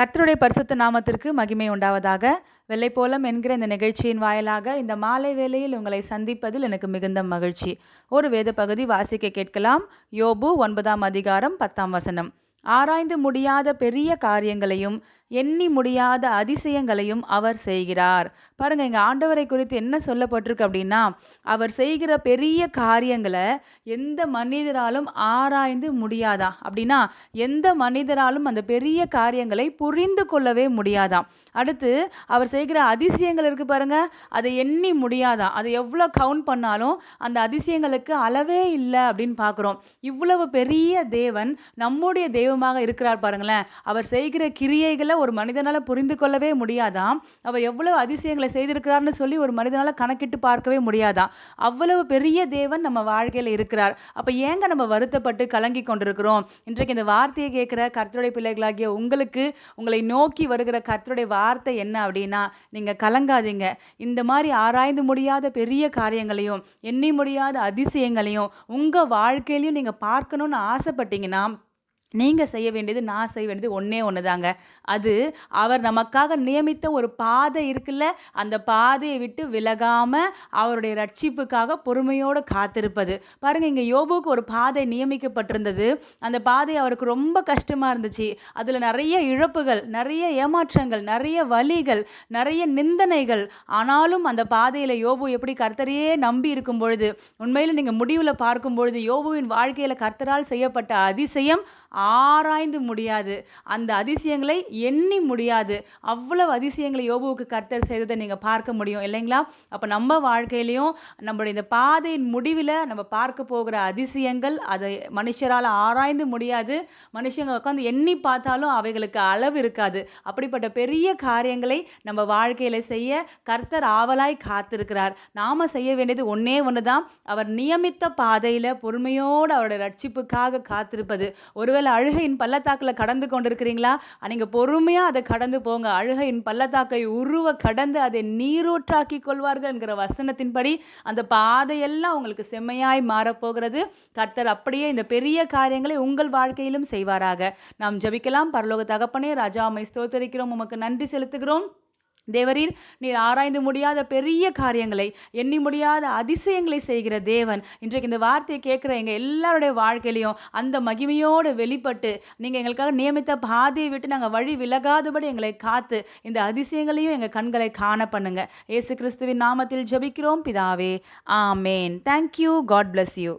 கர்த்தருடைய பரிசுத்த நாமத்திற்கு மகிமை உண்டாவதாக. வெள்ளைப்போலம் என்கிற இந்த நிகழ்ச்சியின் வாயிலாக இந்த மாலை வேளையில் உங்களை சந்திப்பதில் எனக்கு மிகுந்த மகிழ்ச்சி. ஒரு வேத பகுதி வாசிக்க கேட்கலாம். யோபு ஒன்பதாம் அதிகாரம் பத்தாம் வசனம். ஆராய்ந்து முடியாத பெரிய காரியங்களையும் எண்ணி முடியாத அதிசயங்களையும் அவர் செய்கிறார். பாருங்கள் எங்கள் ஆண்டவரை குறித்து என்ன சொல்லப்பட்டிருக்கு அப்படின்னா அவர் செய்கிற பெரிய காரியங்களை எந்த மனிதராலும் ஆராய்ந்து முடியாதா? அப்படின்னா எந்த மனிதராலும் அந்த பெரிய காரியங்களை புரிந்து கொள்ளவே முடியாதாம் அடுத்து அவர் செய்கிற அதிசயங்கள் இருக்குது பாருங்க அதை எண்ணி முடியாதா? அதை எவ்வளோ கவுண்ட் பண்ணாலும் அந்த அதிசயங்களுக்கு அளவே இல்லை அப்படின்னு பார்க்குறோம். இவ்வளவு பெரிய தேவன் நம்முடைய தெய்வமாக இருக்கிறார் பாருங்களேன். அவர் செய்கிற கிரியைகளை ஒரு மனிதனால் புரிந்து கொள்ளவே முடியாதாம். அவர் எவ்வளவு அதிசயங்களை செய்திருக்கிறார்னு சொல்லி ஒரு மனிதனால் கணக்கிட்டு பார்க்கவே முடியாதாம். அவ்வளவு பெரிய தேவன் நம்ம வாழ்க்கையில் இருக்கிறார். அப்போ ஏங்க நம்ம வருத்தப்பட்டு கலங்கி கொண்டிருக்கிறோம்? இன்றைக்கு இந்த வார்த்தையை கேட்குற கர்த்தருடைய பிள்ளைகளாகிய உங்களுக்கு உங்களை நோக்கி வருகிற கர்த்தருடைய வார்த்தை என்ன அப்படின்னா நீங்கள் கலங்காதீங்க. இந்த மாதிரி ஆராய்ந்து முடியாத பெரிய காரியங்களையும் எண்ணி முடியாத அதிசயங்களையும் உங்கள் வாழ்க்கையிலையும் நீங்கள் பார்க்கணுன்னு ஆசைப்பட்டீங்கன்னா நீங்கள் செய்ய வேண்டியது நான் செய்ய வேண்டியது ஒன்றே ஒன்று தாங்க அது அவர் நமக்காக நியமித்த ஒரு பாதை இருக்குல்ல அந்த பாதையை விட்டு விலகாமல் அவருடைய ரட்சிப்புக்காக பொறுமையோடு காத்திருப்பது. பாருங்கள் இங்கே யோபுக்கு ஒரு பாதை நியமிக்கப்பட்டிருந்தது. அந்த பாதை அவருக்கு ரொம்ப கஷ்டமாக இருந்துச்சு. அதில் நிறைய இழப்புகள் நிறைய ஏமாற்றங்கள் நிறைய வலிகள் நிறைய நிந்தனைகள். ஆனாலும் அந்த பாதையில் யோபு எப்படி கர்த்தரையே நம்பி இருக்கும் பொழுது உண்மையில் நீங்கள் முடிவில் பார்க்கும் பொழுது யோபுவின் வாழ்க்கையில் கர்த்தரால் செய்யப்பட்ட அதிசயம் ஆராய்ந்து முடியாது. அந்த அதிசயங்களை எண்ணி முடியாது. அவ்வளவு அதிசயங்களை யோபுவுக்கு கர்த்தர் செய்ததை நீங்கள் பார்க்க முடியும். இல்லைங்களா? அப்போ நம்ம வாழ்க்கையிலையும் நம்மளுடைய இந்த பாதையின் முடிவில் நம்ம பார்க்க போகிற அதிசயங்கள் அதை மனுஷரால் ஆராய்ந்து முடியாது. மனுஷங்க உட்காந்து எண்ணி பார்த்தாலும் அவைகளுக்கு அளவு இருக்காது. அப்படிப்பட்ட பெரிய காரியங்களை நம்ம வாழ்க்கையில் செய்ய கர்த்தர் ஆவலாய் காத்திருக்கிறார். நாம் செய்ய வேண்டியது ஒன்றே ஒன்று தான் அவர் நியமித்த பாதையில் பொறுமையோடு அவருடைய ரட்சிப்புக்காக காத்திருப்பது. ஒருவேளை அழுகையின் பள்ளத்தாக்கில் கடந்து கொண்டிருக்கிறீங்களா? நீங்கள் பொறுமையாக அதை கடந்து போங்க. அழுகையின் பள்ளத்தாக்கை உருவ கடந்து அதை நீரூற்றாக்கி கொள்வார்கள் என்கிற வசனத்தின்படி அந்த பாதையெல்லாம் உங்களுக்கு செம்மையாய் மாறப்போகிறது கர்த்தர் அப்படியே இந்த பெரிய காரியங்களை உங்கள் வாழ்க்கையிலும் செய்வாராக. நாம் ஜபிக்கலாம். பரலோக தகப்பனே ராஜா அம்மை ஸ்தோத்தரிக்கிறோம். உமக்கு நன்றி செலுத்துகிறோம். தேவரீர் நீர் ஆராய்ந்து முடியாத பெரிய காரியங்களை எண்ணி முடியாத அதிசயங்களை செய்கிற தேவன். இன்றைக்கு இந்த வார்த்தையை கேட்குற எங்கள் எல்லாருடைய வாழ்க்கையிலையும் அந்த மகிமையோடு வெளிப்பட்டு நீங்கள் எங்களுக்காக நியமித்த பாதையை விட்டு நாங்கள் வழி விலகாதபடி எங்களை காத்து இந்த அதிசயங்களையும் எங்கள் கண்களை காண பண்ணுங்க. ஏசு கிறிஸ்துவின் நாமத்தில் ஜபிக்கிறோம் பிதாவே. ஆமேன். Thank you God bless you